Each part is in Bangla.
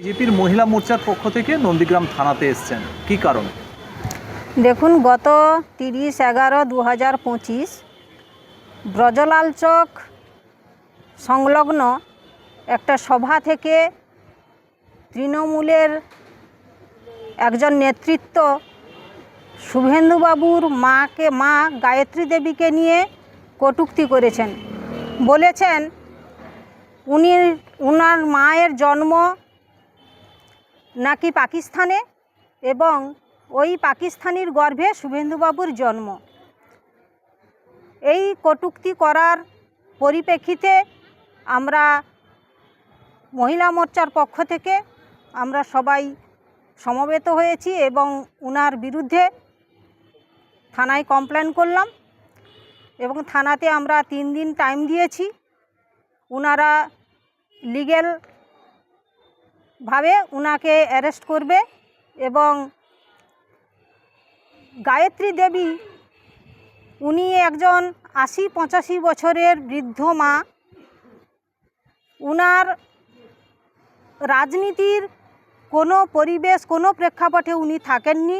বিজেপির মহিলা মোর্চার পক্ষ থেকে নন্দীগ্রাম থানাতে এসছেন। কি কারণ? দেখুন, গত তিরিশ এগারো দু হাজার পঁচিশ ব্রজলাল চক সংলগ্ন একটা সভা থেকে তৃণমূলের একজন নেতৃত্ব শুভেন্দুবাবুর মাকে, মা গায়ত্রী দেবীকে নিয়ে কটূক্তি করেছেন। বলেছেন, উনি, উনার মায়ের জন্ম নাকি পাকিস্তানে? এবং ওই পাকিস্তানির গর্ভে শুভেন্দুবাবুর জন্ম। এই কটূক্তি করার পরিপ্রেক্ষিতে আমরা মহিলা মোর্চার পক্ষ থেকে আমরা সবাই সমবেত হয়েছি এবং উনার বিরুদ্ধে থানায় কমপ্লেন করলাম এবং থানাতে আমরা তিন দিন টাইম দিয়েছি। উনারা লিগেল ভাবে উনাকে অ্যারেস্ট করবে এবং গায়ত্রী দেবী, উনি একজন আশি পঁচাশি বছরের বৃদ্ধ মা। উনার রাজনীতির কোনো পরিবেশ, কোনো প্রেক্ষাপটে উনি থাকেননি।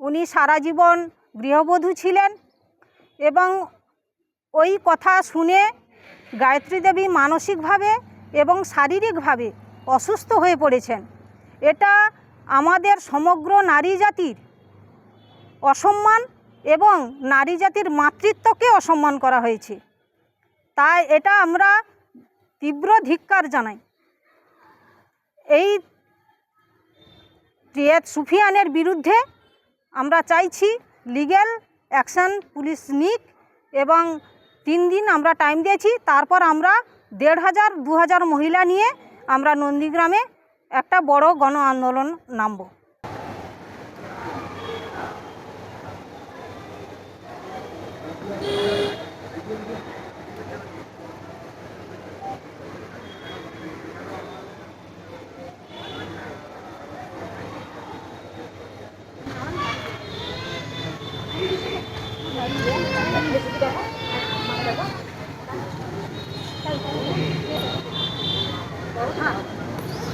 উনি সারা জীবন গৃহবধূ ছিলেন এবং ওই কথা শুনে গায়ত্রী দেবী মানসিকভাবে এবং শারীরিকভাবে অসুস্থ হয়ে পড়েছেন। এটা আমাদের সমগ্র নারী জাতির অসম্মান এবং নারী জাতির মাতৃত্বকে অসম্মান করা হয়েছে। তাই এটা আমরা তীব্র ধিক্কার জানাই। এই টিয়েত সুফিয়ানের বিরুদ্ধে আমরা চাইছি লিগ্যাল অ্যাকশন পুলিশ নিক এবং তিন দিন আমরা টাইম দিয়েছি, তারপর আমরা দেড় হাজার, দু হাজার মহিলা নিয়ে আমরা নন্দীগ্রামে একটা বড় গণ আন্দোলন নামব।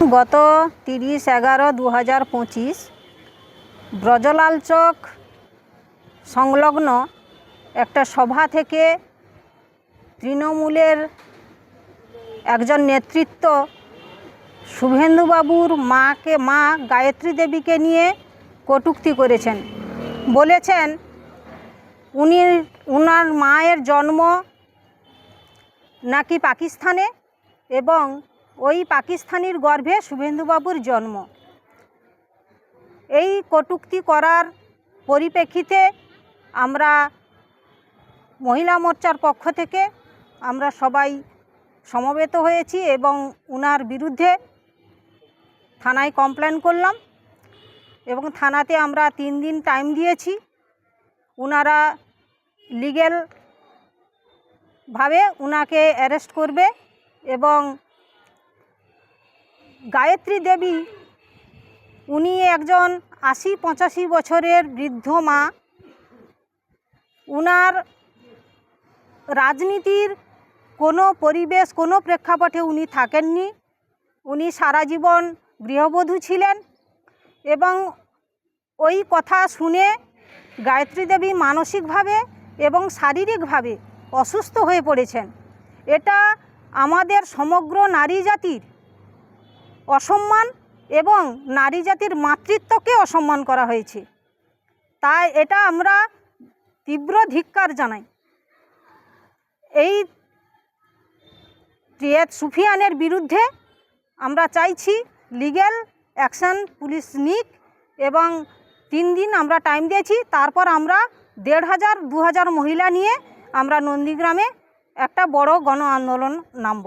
গত তিরিশ এগারো দু হাজার পঁচিশ ব্রজলাল চক সংলগ্ন একটা সভা থেকে তৃণমূলের একজন নেতৃত্ব শুভেন্দুবাবুর মাকে, মা গায়ত্রী দেবীকে নিয়ে কটূক্তি করেছেন। বলেছেন, উনি, উনার মায়ের জন্ম নাকি পাকিস্তানে? এবং ওই পাকিস্তানির গর্ভে শুভেন্দুবাবুর জন্ম। এই কটূক্তি করার পরিপ্রেক্ষিতে আমরা মহিলা মোর্চার পক্ষ থেকে আমরা সবাই সমবেত হয়েছি এবং উনার বিরুদ্ধে থানায় কমপ্লেন করলাম এবং থানাতে আমরা তিন দিন টাইম দিয়েছি। উনারা লিগেল ভাবে উনাকে অ্যারেস্ট করবে এবং গায়ত্রী দেবী, উনি একজন আশি পঁচাশি বছরের বৃদ্ধ মা। উনার রাজনীতির কোনো পরিবেশ, কোনো প্রেক্ষাপটে উনি থাকেননি। উনি সারা জীবন গৃহবধূ ছিলেন এবং ওই কথা শুনে গায়ত্রী দেবী মানসিকভাবে এবং শারীরিকভাবে অসুস্থ হয়ে পড়েছেন। এটা আমাদের সমগ্র নারী জাতির অসম্মান এবং নারী জাতির মাতৃত্বকে অসম্মান করা হয়েছে। তাই এটা আমরা তীব্র ধিক্কার জানাই। এই টিয়েত সুফিয়ানের বিরুদ্ধে আমরা চাইছি লিগ্যাল অ্যাকশন পুলিশ নিক এবং তিন দিন আমরা টাইম দিয়েছি, তারপর আমরা দেড় হাজার, দু হাজার মহিলা নিয়ে আমরা নন্দীগ্রামে একটা বড় গণ আন্দোলন নামব।